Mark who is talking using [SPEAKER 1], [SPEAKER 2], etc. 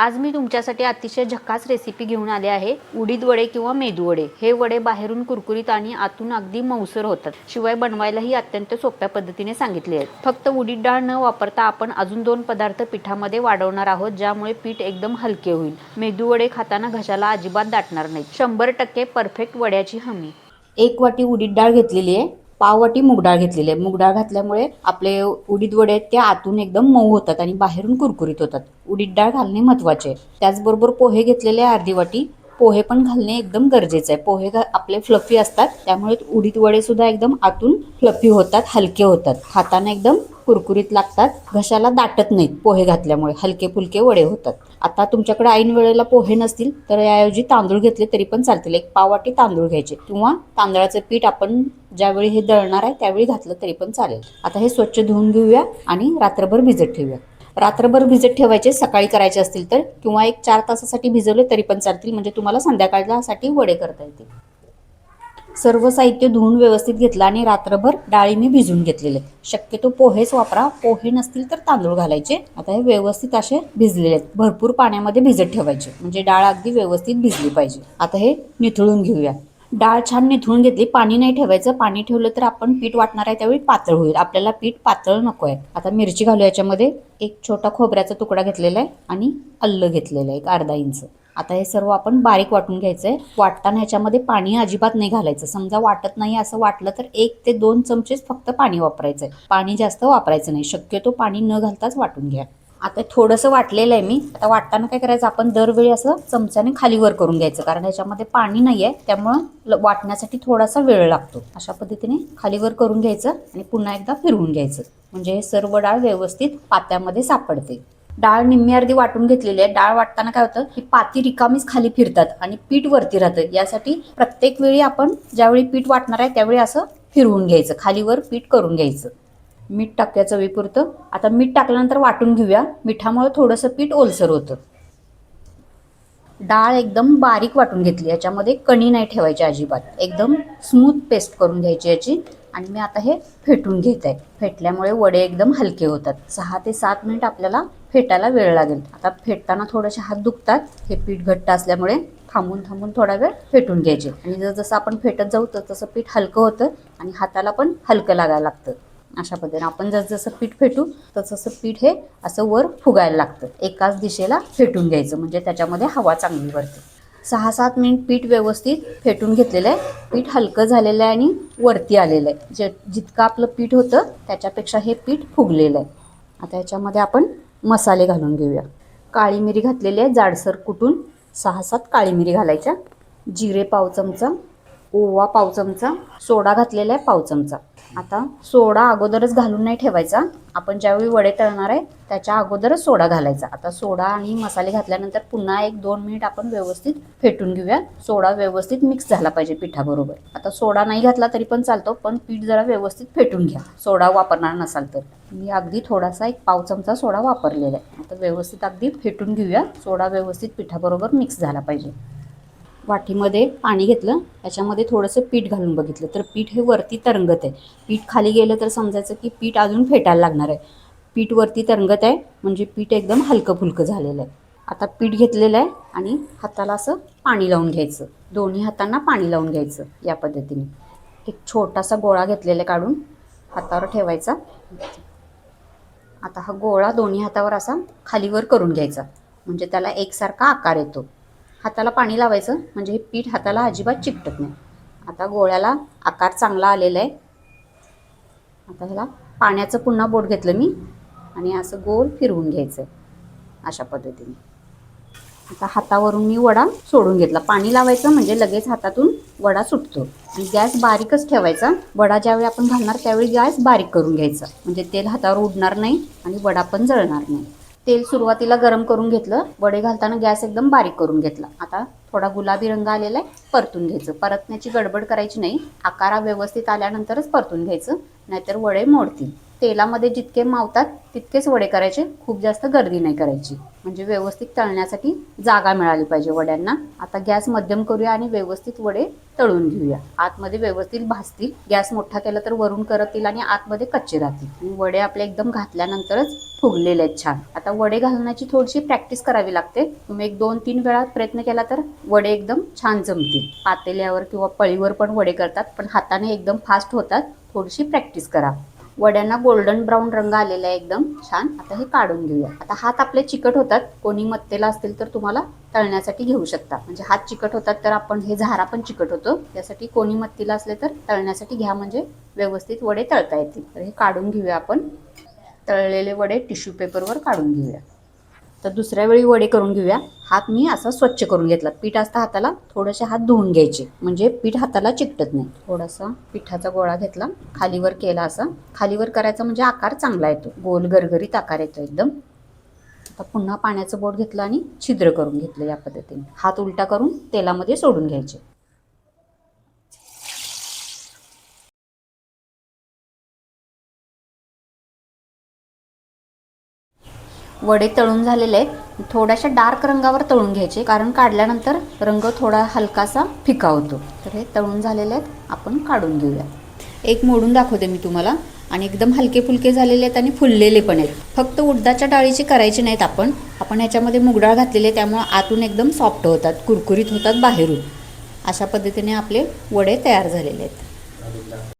[SPEAKER 1] आज मी तुमच्यासाठी अतिशय झकास रेसिपी घेऊन आले आहे. उडीद वडे किंवा मेदू वडे. हे वडे बाहेरून कुरकुरीत आणि आतून अगदी मऊसर होतात. शिवाय बनवायलाही अत्यंत सोप्या पद्धतीने सांगितले आहेत. फक्त उडीद डाळ न वापरता आपण अजून दोन पदार्थ पिठामध्ये वाढवणार आहोत ज्यामुळे पीठ एकदम हलके होईल. मेदू वडे खाताना घशाला अजिबात दाटणार नाहीत. शंभर टक्के परफेक्ट वड्याची हमी. एक वाटी उडीद डाळ घेतलेली आहे. पाववाटी वाटी डाळ घेतलेली आहे. मूग डाळ घातल्यामुळे आपले उडीद वडे आहेत ते आतून एकदम मऊ होतात आणि बाहेरून कुरकुरीत होतात. उडीद डाळ घालणे महत्त्वाचे आहे. त्याचबरोबर पोहे घेतलेले अर्धी वाटी. पोहे पण घालणे एकदम गरजेचं आहे. पोहे घा- आपले फ्लफी असतात त्यामुळे उडीद वडे सुद्धा एकदम आतून फ्लफी होतात हलके होतात. खाताना एकदम कुरकुरीत लागतात घशाला दाटत नाहीत पोहे घातल्यामुळे हलके फुलके वडे होतात. आता तुमच्याकडे ऐन वेळेला पोहे नसतील तर याऐवजी तांदूळ घेतले तरी पण चालतील. एक पाववाटी तांदूळ घ्यायचे किंवा तांदळाचं पीठ आपण ज्यावेळी हे दळणार आहे त्यावेळी घातलं तरी पण चालेल. आता हे स्वच्छ धुवून घेऊया आणि रात्रभर भिजत ठेवूया. रात्रभर भिजत ठेवायचे सकाळी करायचे असतील तर किंवा एक चार तासासाठी भिजवले तरी पण चालतील. म्हणजे तुम्हाला संध्याकाळसाठी वडे करता येतील. सर्व साहित्य धुवून व्यवस्थित घेतलं आणि रात्रभर डाळी मी भिजून घेतलेले. शक्यतो पोहेच वापरा. पोहे नसतील तर तांदूळ घालायचे. आता हे व्यवस्थित असे भिजलेले आहेत. भरपूर पाण्यामध्ये भिजत ठेवायचे. म्हणजे डाळ अगदी व्यवस्थित भिजली पाहिजे. आता हे निथळून घेऊया. डाळ छान निथळून घेतली पाणी नाही ठेवायचं. पाणी ठेवलं तर आपण पीठ वाटणार आहे त्यावेळी पातळ होईल. आपल्याला पीठ पातळ नको आहे. आता मिरची घालू याच्यामध्ये. एक छोटा खोबऱ्याचा तुकडा घेतलेला आहे आणि अल्ल घेतलेलं आहे एक अर्धा इंच. आता हे सर्व आपण बारीक वाटून घ्यायचं आहे वाटताना ह्याच्यामध्ये पाणी अजिबात नाही घालायचं. समजा वाटत नाही असं वाटलं तर एक ते दोन चमचेच फक्त पाणी वापरायचं आहे पाणी जास्त वापरायचं नाही. शक्यतो पाणी न घालताच वाटून घ्या. आता थोडंसं वाटलेलं आहे मी. आता वाटताना काय करायचं आपण दरवेळी असं चमच्याने खालीवर करून घ्यायचं कारण याच्यामध्ये पाणी नाही आहे त्यामुळं ल- वाटण्यासाठी थोडासा वेळ लागतो. अशा पद्धतीने खाली वर करून घ्यायचं आणि पुन्हा एकदा फिरवून घ्यायचं. म्हणजे हे सर्व डाळ व्यवस्थित पात्यामध्ये सापडते. डाळ निम्मी अर्धी वाटून घेतलेली आहे. डाळ वाटताना काय होतं की पाती रिकामीच खाली फिरतात आणि पीठ वरती राहतं. यासाठी प्रत्येक वेळी आपण ज्यावेळी पीठ वाटणार आहे त्यावेळी असं फिरवून घ्यायचं. खालीवर पीठ करून घ्यायचं. मीठ टाकूया चवीपुरतं आता मीठ टाकल्यानंतर वाटून घेऊया. मिठामुळे थोडंसं पीठ ओलसर होतं. डाळ एकदम बारीक वाटून घेतली. याच्यामध्ये कणी नाही ठेवायची अजिबात. एकदम स्मूथ पेस्ट करून घ्यायची याची. आणि मी आता हे फेटून घेत आहे. फेटल्यामुळे वडे एकदम हलके होतात. सहा ते सात मिनिट आपल्याला फेटायला वेळ लागेल. आता फेटताना थोडेसे हात दुखतात. हे पीठ घट्ट असल्यामुळे थांबून थांबून थोडा वेळ फेटून घ्यायचे. आणि जर जसं आपण फेटत जाऊ तर तसं पीठ हलकं होतं. आणि हाताला पण हलकं लागायला लागतं. अशा पद्धतीने. आपण जसजसं पीठ फेटू तसं तसं पीठ हे असं वर फुगायला लागतं. एकाच दिशेला फेटून घ्यायचं म्हणजे त्याच्यामध्ये हवा चांगली भरते सहा सात मिनिट पीठ व्यवस्थित फेटून घेतलेलं आहे. पीठ हलकं झालेलं आहे आणि वरती आलेलं आहे. जे जितकं आपलं पीठ होतं त्याच्यापेक्षा हे पीठ फुगलेलं आहे. आता याच्यामध्ये आपण मसाले घालून घेऊया. काळी मिरी घातलेली आहे जाडसर कुटून सहा सात काळी मिरी घालायच्या. जिरे पाव चमचा ओवा पाव चमचा सोडा घातलेला आहे पाव चमचा. आता सोडा अगोदरच घालून नाही ठेवायचा. आपण ज्यावेळी वडे तळणार आहे त्याच्या अगोदरच सोडा घालायचा. आता सोडा आणि मसाले घातल्यानंतर पुन्हा एक दोन मिनिट आपण व्यवस्थित फेटून घेऊया. सोडा व्यवस्थित मिक्स झाला पाहिजे पिठाबरोबर. आता सोडा नाही घातला तरी पण चालतो पण पीठ जरा व्यवस्थित फेटून घ्या. सोडा वापरणार नसाल तर. मी अगदी थोडासा एक पाव चमचा सोडा वापरलेला आहे. आता व्यवस्थित अगदी फेटून घेऊया. सोडा व्यवस्थित पिठाबरोबर मिक्स झाला पाहिजे. वाटीमध्ये पाणी घेतलं त्याच्यामध्ये थोडंसं पीठ घालून बघितलं. तर पीठ हे वरती तरंगत आहे. पीठ खाली गेलं तर समजायचं की पीठ अजून फेटायला लागणार आहे. पीठ वरती तरंगत आहे म्हणजे पीठ एकदम हलकं फुलकं झालेलं आहे. आता पीठ घेतलेलं आहे आणि हाताला असं पाणी लावून घ्यायचं. दोन्ही हातांना पाणी लावून घ्यायचं या पद्धतीने. एक छोटासा गोळा घेतलेला काढून हातावर ठेवायचा. आता हा गोळा दोन्ही हातावर असा खालीवर करून घ्यायचा. म्हणजे त्याला एकसारखा आकार येतो. हाताला पाणी लावायचं म्हणजे हे पीठ हाताला अजिबात चिकटत नाही. आता गोळ्याला आकार चांगला आलेला आहे. आता ह्याला पाण्याचं पुन्हा बोट घेतलं मी आणि असं गोल फिरवून घ्यायचं अशा पद्धतीने. आता हातावरून मी वडा सोडून घेतला. पाणी लावायचं म्हणजे लगेच हातातून वडा सुटतो. आणि गॅस बारीकच ठेवायचा. वडा ज्यावेळी आपण घालणार त्यावेळी गॅस बारीक करून घ्यायचा. म्हणजे तेल हातावर उडणार नाही आणि वडा पण जळणार नाही. तेल सुरुवातीला गरम करून घेतलं वडे घालताना गॅस एकदम बारीक करून घेतला. आता थोडा गुलाबी रंग आलेला आहे परतून घ्यायचं. परतण्याची गडबड करायची नाही आकारा व्यवस्थित आल्यानंतरच परतून घ्यायचं नाहीतर वडे मोडतील. तेलामध्ये जितके मावतात तितकेच वडे करायचे. खूप जास्त गर्दी नाही करायची. म्हणजे व्यवस्थित तळण्यासाठी जागा मिळाली पाहिजे वड्यांना. आता गॅस मध्यम करूया आणि व्यवस्थित वडे तळून घेऊया. आतमध्ये व्यवस्थित भाजतील. गॅस मोठा केला तर वरून करतील आणि आतमध्ये कच्चे राहतील. वडे आपले एकदम घातल्यानंतरच फुगलेले आहेत छान. आता वडे घालण्याची थोडीशी प्रॅक्टिस करावी लागते. तुम्ही एक दोन तीन वेळा प्रयत्न केला तर वडे एकदम छान जमतील. पातेल्यावर किंवा पळीवर पण वडे करतात पण हाताने एकदम फास्ट होतात. थोडीशी प्रॅक्टिस करा. वड्यांना गोल्डन ब्राऊन रंग आलेला आहे एकदम छान. आता हे काढून घेऊया. आता हात आपले चिकट होतात. कोणी मत्तेला असतील तर तुम्हाला तळण्यासाठी घेऊ शकता. म्हणजे हात चिकट होतात तर आपण हे झारा पण चिकट होतो. त्यासाठी कोणी मत्तीला असले तर तळण्यासाठी घ्या म्हणजे व्यवस्थित वडे तळता येतील. तर हे काढून घेऊया आपण. तळलेले वडे टिश्यू पेपरवर काढून घेऊया. तर दुसऱ्या वेळी वडे करून घेऊया. हात मी असा स्वच्छ करून घेतला. पीठ असता हाताला थोडेसे हात धुवून घ्यायचे. म्हणजे पीठ हाताला चिकटत नाही. थोडासा पिठाचा गोळा घेतला. खालीवर केला असा. खालीवर करायचा म्हणजे आकार चांगला येतो. गोल गरगरीत आकार येतो एकदम. आता पुन्हा पाण्याचं बोट घेतलं आणि छिद्र करून घेतलं या पद्धतीने. हात उलटा करून तेलामध्ये सोडून घ्यायचे. वडे तळून झालेले आहेत. थोड्याशा डार्क रंगावर तळून घ्यायचे कारण काढल्यानंतर रंग थोडा हलकासा फिका होतो. तर हे तळून झालेले आहेत. आपण काढून घेऊया. एक मोडून दाखवते मी तुम्हाला. आणि एकदम हलके फुलके झालेले आहेत आणि फुललेले पण आहेत. फक्त उडदाच्या डाळीचे करायचे नाहीत आपण. आपण ह्याच्यामध्ये मुगडाळ घातलेले त्यामुळे आतून एकदम सॉफ्ट होतात कुरकुरीत होतात बाहेरून. अशा पद्धतीने आपले वडे तयार झालेले आहेत.